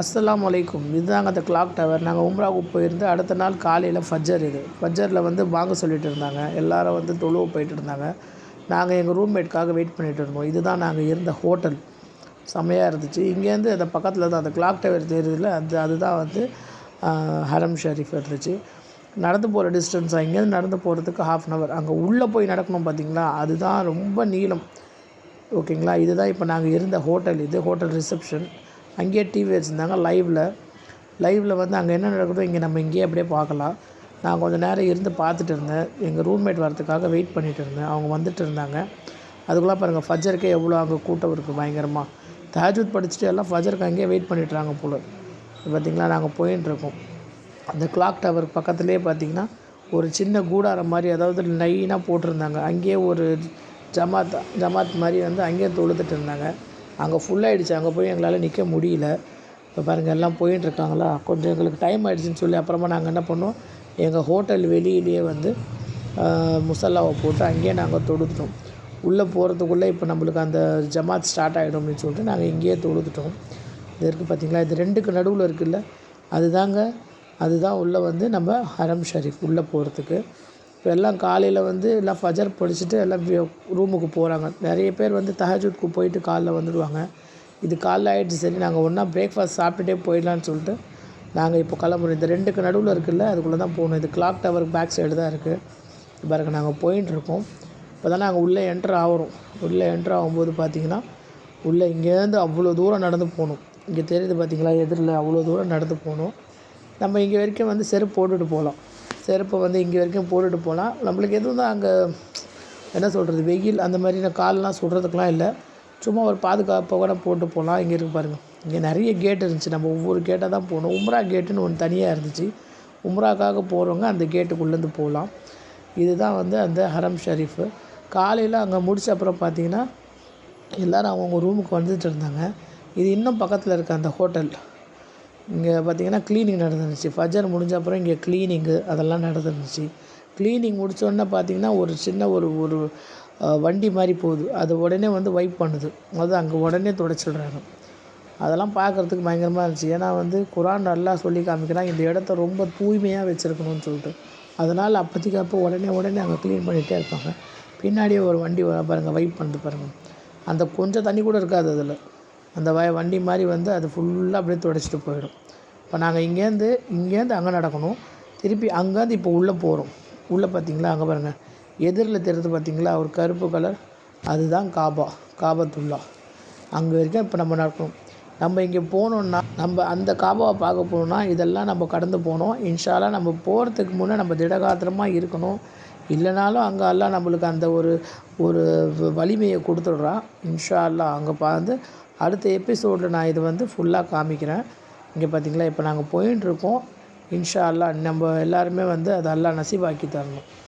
அஸ்லாம் வலைக்கும் இதுதாங்க அந்த கிளாக் டவர் நாங்கள் உம்ராவுக்கு போயிருந்து அடுத்த நாள் காலையில் ஃபஜ்ஜர் இது. ஃபஜ்ஜரில் வந்து வாங்க சொல்லிட்டு இருந்தாங்க. எல்லாரும் வந்து தொழுவ போயிட்டு இருந்தாங்க. நாங்கள் எங்கள் ரூம்மேட்காக வெயிட் பண்ணிகிட்டு இருந்தோம். இதுதான் நாங்கள் இருந்த ஹோட்டல் செம்மையாக இருந்துச்சு. இங்கேருந்து அந்த பக்கத்தில் தான் அந்த கிளாக் டவர் தெரியுதுல அது அதுதான் வந்து ஹரம் ஷரீஃப் இருந்துச்சு. நடந்து போகிற டிஸ்டன்ஸ் இங்கேருந்து நடந்து போகிறதுக்கு ஹாஃப் அன் ஹவர் அங்கே உள்ளே போய் நடக்கணும் பார்த்தீங்களா அதுதான் ரொம்ப நீளம். ஓகேங்களா? இதுதான் இப்போ நாங்கள் இருந்த ஹோட்டல் இது ஹோட்டல் ரிசப்ஷன் அங்கேயே டிவி வச்சுருந்தாங்க லைவில் லைவில் வந்து அங்கே என்ன நடக்குதோ இங்கே நம்ம இங்கேயே அப்படியே பார்க்கலாம். நான் கொஞ்சம் நேரம் இருந்து பார்த்துட்டு இருந்தேன். எங்கள் ரூம்மேட் வரதுக்காக வெயிட் பண்ணிகிட்டு இருந்தேன். அவங்க வந்துட்டு இருந்தாங்க. அதுக்குள்ளே பாருங்கள் ஃபஜருக்கே எவ்வளோ அங்கே கூட்டம் இருக்குது பயங்கரமாக தாஜூத் படிச்சுட்டு எல்லாம் ஃபஜருக்கு அங்கேயே வெயிட் பண்ணிட்டுறாங்க போல். பார்த்திங்களா நாங்கள் போயின்ட்டுருக்கோம் அந்த கிளாக் டவர் பக்கத்துலேயே பார்த்தீங்கன்னா ஒரு சின்ன கூடாரம் மாதிரி அதாவது லைனாக போட்டிருந்தாங்க. அங்கேயே ஒரு ஜமாத் ஜமாத் மாதிரி வந்து அங்கேயே தொழுதுட்டு இருந்தாங்க. அங்கே ஃபுல்லாகிடுச்சு அங்கே போய் எங்களால் நிற்க முடியல. இப்போ பாருங்கள் எல்லாம் போயின்ட்டுருக்காங்களா கொஞ்சம் எங்களுக்கு டைம் ஆகிடுச்சின்னு சொல்லி அப்புறமா நாங்கள் என்ன பண்ணோம்? எங்கள் ஹோட்டல் வெளியிலேயே வந்து முசல்லாவை போட்டு அங்கேயே நாங்கள் தொழுதுட்டோம். உள்ளே போகிறதுக்குள்ளே இப்போ நம்மளுக்கு அந்த ஜமாத் ஸ்டார்ட் ஆகிடும் அப்படின்னு சொல்லிட்டு நாங்கள் இங்கேயே தொழுதுட்டோம். இது இருக்குது பார்த்திங்களா இது ரெண்டுக்கு நடுவில் இருக்குல்ல? அதுதாங்க அதுதான் உள்ளே வந்து நம்ம ஹரம் ஷரீஃப் உள்ளே போகிறதுக்கு இப்போ எல்லாம் காலையில் வந்து எல்லாம் ஃபஜர் படிச்சுட்டு எல்லாம் ரூமுக்கு போகிறாங்க நிறைய பேர் வந்து தஹஜுட்க்கு போயிட்டு காலைல வந்துடுவாங்க. இது காலைல ஆகிடுச்சு சரி நாங்கள் ஒன்றா பிரேக்ஃபாஸ்ட் சாப்பிட்டுட்டே போயிடலான்னு சொல்லிட்டு நாங்கள் இப்போ கிளம்புறோம். இந்த ரெண்டுக்கு நடுவில் இருக்குல்ல அதுக்குள்ளே தான் போகணும். இது கிளாக் டவருக்கு பேக் சைடு தான் இருக்குது பாருங்கள் நாங்கள் போயின்னு இருக்கோம். இப்போ தான் நாங்கள் உள்ளே என்ட்ரு ஆகிறோம். உள்ளே என்ட்ரு ஆகும்போது பார்த்தீங்கன்னா உள்ளே இங்கேருந்து அவ்வளோ தூரம் நடந்து போகணும். இங்கே தெரியுது பார்த்தீங்களா எதிரில் அவ்வளோ தூரம் நடந்து போகணும். நம்ம இங்கே வரைக்கும் வந்து செருப்பு போட்டுட்டு போகலாம். செருப்பை வந்து இங்கே வரைக்கும் போட்டுட்டு போகலாம் நம்மளுக்கு எதுவும் தான் அங்கே என்ன சொல்கிறது வெயில் அந்த மாதிரி நான் கால்லாம் சுடுறதுக்கெலாம் இல்லை. சும்மா ஒரு பாதுகாப்பாக கூட போட்டு போகலாம் இங்கே இருக்கு பாருங்கள் இங்கே நிறைய கேட் இருந்துச்சு. நம்ம ஒவ்வொரு கேட்டாக தான் போகணும் உம்ரா கேட்டுன்னு ஒன்று தனியாக இருந்துச்சு. உம்ராக்காக போகிறவங்க அந்த கேட்டுக்குள்ளேருந்து போகலாம் இதுதான் வந்து அந்த ஹரம் ஷரீஃபு. காலையில் அங்கே முடிச்ச அப்புறம் பார்த்தீங்கன்னா எல்லோரும் அவங்கவுங்க ரூமுக்கு வந்துட்டு இருந்தாங்க. இது இன்னும் பக்கத்தில் இருக்க அந்த ஹோட்டல் இங்கே பார்த்தீங்கன்னா க்ளீனிங் நடந்துருந்துச்சு. ஃபஜர் முடிஞ்ச அப்புறம் இங்கே க்ளீனிங்கு அதெல்லாம் நடந்துருந்துச்சு. க்ளீனிங் முடித்தோடனே பார்த்தீங்கன்னா ஒரு சின்ன ஒரு ஒரு வண்டி மாதிரி போகுது. அது உடனே வந்து வைப் பண்ணுது. அது அங்கே உடனே துடைச்சிடுறாங்க. அதெல்லாம் பார்க்குறதுக்கு பயங்கரமாக இருந்துச்சு. ஏன்னா வந்து குரான் நல்லா சொல்லி காமிக்கிறான் இந்த இடத்த ரொம்ப தூய்மையாக வச்சுருக்கணும்னு சொல்லிட்டு. அதனால் அப்போதைக்கு அப்போ உடனே உடனே அங்கே க்ளீன் பண்ணிகிட்டே இருப்பாங்க. பின்னாடியே ஒரு வண்டி பாருங்கள் வைப் பண்ணுது பாருங்கள் அந்த கொஞ்சம் தண்ணி கூட இருக்காது அதில். அந்த வய வண்டி மாதிரி வந்து அது ஃபுல்லாக அப்படியே துடைச்சிட்டு போயிடும். இப்போ நாங்கள் இங்கேருந்து இங்கேருந்து அங்கே நடக்கணும். திருப்பி அங்கேருந்து இப்போ உள்ளே போகிறோம் உள்ளே பார்த்தீங்களா அங்கே பாருங்கள் எதிரில் தெரியுது பார்த்தீங்களா ஒரு கருப்பு கலர் அதுதான் காபா. காபத்துள்ளா அங்கே வரைக்கும் இப்போ நம்ம நடக்கணும். நம்ம இங்கே போனோம்னா நம்ம அந்த காபாவை பார்க்க போகணுன்னா இதெல்லாம் நம்ம கடந்து போனோம். இன்ஷாலாக நம்ம போகிறதுக்கு முன்னே நம்ம திடகாத்திரமாக இருக்கணும். இல்லைனாலும் அங்கே எல்லாம் நம்மளுக்கு அந்த ஒரு ஒரு வலிமையை கொடுத்துட்றான் இன்ஷா அல்லா அங்கே பார்த்து அடுத்த எபிசோடில் நான் இது வந்து ஃபுல்லாக காமிக்கிறேன். இங்கே பார்த்தீங்களா இப்போ நாங்கள் போயின்ட்டுருக்கோம் இன்ஷா அல்லா நம்ம எல்லாருமே வந்து அதை அல்லா நசீபாக்கி தரணும்.